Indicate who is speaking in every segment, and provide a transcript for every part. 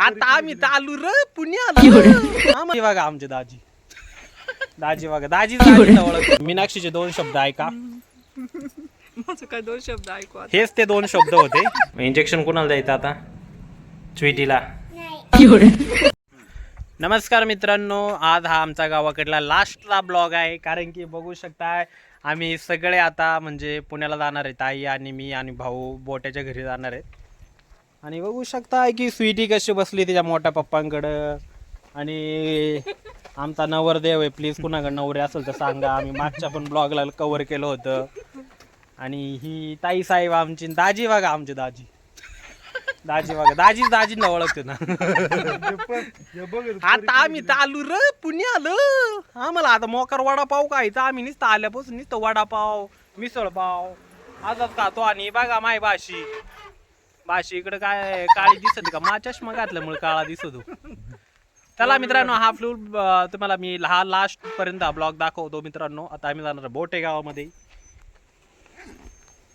Speaker 1: आता आम्ही चालू र पुण्याला आम्ही बघा आमचे दाजी. दाजी बघा दाजी ओळखतो. मीनाक्षीचे दोन शब्द ऐका.
Speaker 2: माझं काय दोन शब्द ऐकू.
Speaker 1: हेच ते दोन शब्द होते. इंजेक्शन कोणाला द्यायचं आता? स्वीटीला. नमस्कार मित्रांनो आज हा आमचा गावाकडला लास्टला ब्लॉग आहे. कारण की बघू शकताय आम्ही सगळे आता म्हणजे पुण्याला जाणार आहेत आई आणि मी आणि भाऊ बोट्याच्या घरी जाणार आहेत. आणि बघू शकता की स्वीटी कशी बसली तिच्या मोठ्या पप्पांकडं. आणि आमचा नवरदेव आहे प्लीज कुणाकडं नवरे असेल तर सांगा. आम्ही मागच्या पण ब्लॉगला कव्हर केलं होतं. आणि ही ताई साहेब आमची दाजी बघा आमची दाजी. दाजी बघा दाजी दाजीला ओळखते ना. आता आम्ही आलो र पुण्याला आम्हाला आता मोकर वडापाव खायचा. आम्ही नुसतं आल्यापासून नुसतं वडापाव मिसळ पाव आजच खातो आणि बघा माय भाशी भाशी इकडे काय काळी दिसत का? मा चष्मा घातल्यामुळे काळा दिसतो चला मित्रांनो हा फ्लू तुम्हाला मी हा लास्ट पर्यंत हा ब्लॉग दाखवतो मित्रांनो. आता आम्ही जाणार बोटे गावामध्ये.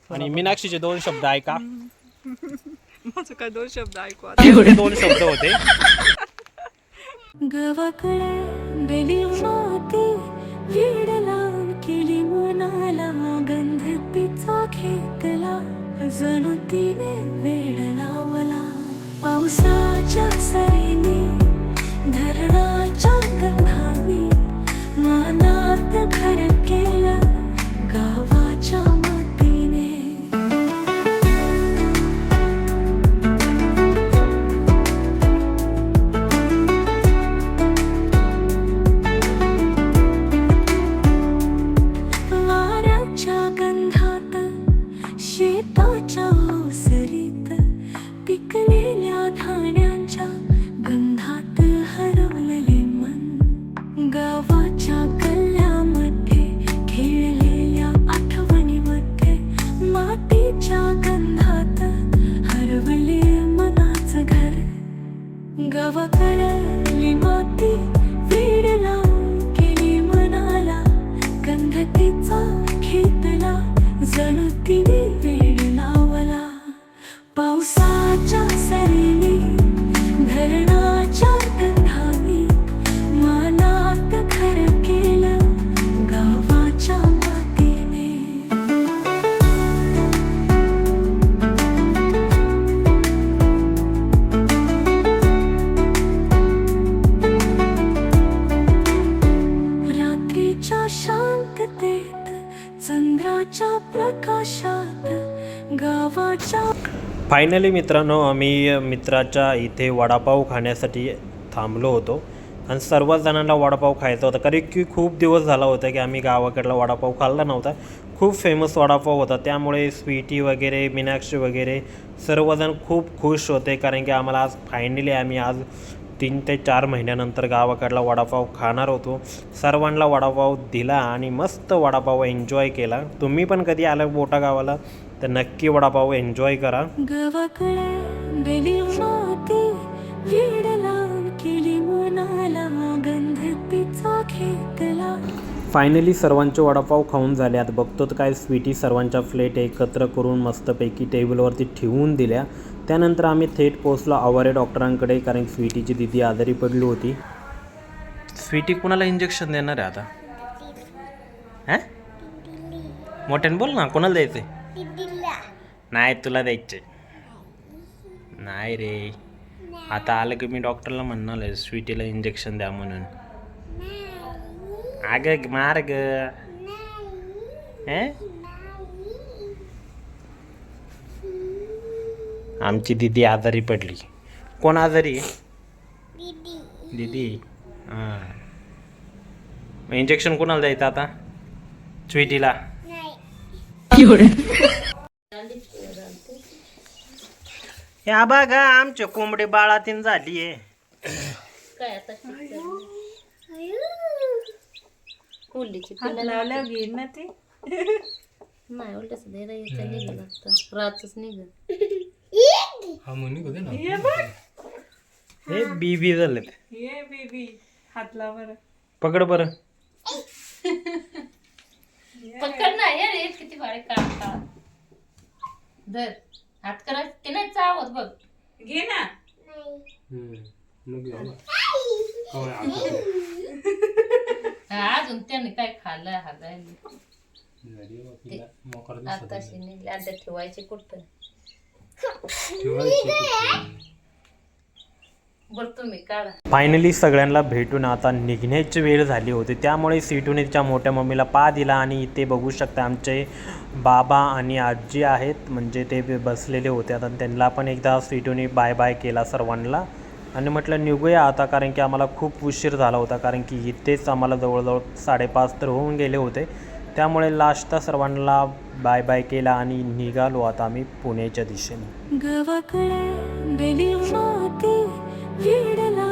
Speaker 1: आणि मीनाक्षीचे दोन शब्द ऐका.
Speaker 2: माझं काय दोन शब्द ऐकू
Speaker 1: दोन शब्द होते.
Speaker 3: गवाकडे बेली माती वीड लावून केली मनाला गंध खेतला. जणू तिने वेळ लावला. पावसाच्या सरीने ಕಾಟ ಉಸಿರಿ
Speaker 1: फायनली मित्रांनो आम्ही मित्राच्या इथे वडापाव खाण्यासाठी थांबलो होतो. आणि सर्वच जणांना वडापाव खायचा होता. कारण की खूप दिवस झाला होता की आम्ही गावाकडला वडापाव खाल्ला नव्हता. खूप फेमस वडापाव होता. त्यामुळे स्वीटी वगैरे मीनाक्षी वगैरे सर्वजण खूप खुश होते. कारण की आम्हाला आज फायनली आम्ही आज तीन ते चार महिन्यानंतर गावाकडला वडापाव खाणार होतो. सर्वांना वडापाव दिला आणि मस्त वडापाव एन्जॉय केला. तुम्ही पण कधी आलं बोटा गावाला? तर नक्की वडापाव एन्जॉय करा. फायनली सर्वांचे वडापाव खाऊन झाले आता बघतो काय स्वीटी सर्वांच्या प्लेट एकत्र करून मस्तपैकी टेबलवरती ठेवून दिल्या. त्यानंतर आम्ही थेट पोचलो आवारे डॉक्टरांकडे कारण स्वीटीची दिदी आजारी पडली होती. स्वीटी कुणाला इंजेक्शन देणार आहे आता? हा? मोठ्याने बोल ना कोणाला द्यायचंय? नाही तुला द्यायचे. नाही रे. आता आलं की मी डॉक्टरला म्हणणार आहे स्वीटीला इंजेक्शन द्या म्हणून. अगं मार ग. हे? आमची दिदी आजारी पडली. कोण आजारी? दीदी. दिदी हां इंजेक्शन कोणाला द्यायचं आता? स्वीटीला. या बघा आमच्या कोंबडी बाळातीन झाली आहे
Speaker 4: काय आता कोल्लीची पिल्लं
Speaker 2: लावल्या घेईन ना ते.
Speaker 4: नाही उलट सध्या यायचं निघत असतं रातच निघत
Speaker 1: हे बीबी झाले
Speaker 2: ये बेबी हात लाव बरं.
Speaker 1: पकड बरं.
Speaker 4: पकड नाही अरे किती भारी काढता. धर. हात करा ते नाही चावत बघ.
Speaker 2: घे ना.
Speaker 4: हा, अजून त्याने काय खाल्लं आताशी निघले. आता ठेवायचे कुठं? बरं तुम्ही काढा
Speaker 1: फायनली सगळ्यांना भेटून आता निघण्याची वेळ झाली होती. त्यामुळे सीटूने तिच्या मोठ्या मम्मीला पा दिला आणि इथे बघू शकता आमचे बाबा आणि आजी आहेत. म्हणजे ते बसलेले होते. आता त्यांना पण एकदा सीटूने बाय बाय केला सर्वांना. आणि म्हटलं निघूया आता कारण की आम्हाला खूप उशीर झाला होता कारण की इथेच आम्हाला जवळजवळ साडेपाच तर होऊन गेले होते. त्यामुळे लास्टला सर्वांना बाय बाय केला आणि निघालो आता आम्ही पुण्याच्या दिशेने.
Speaker 3: కీడలా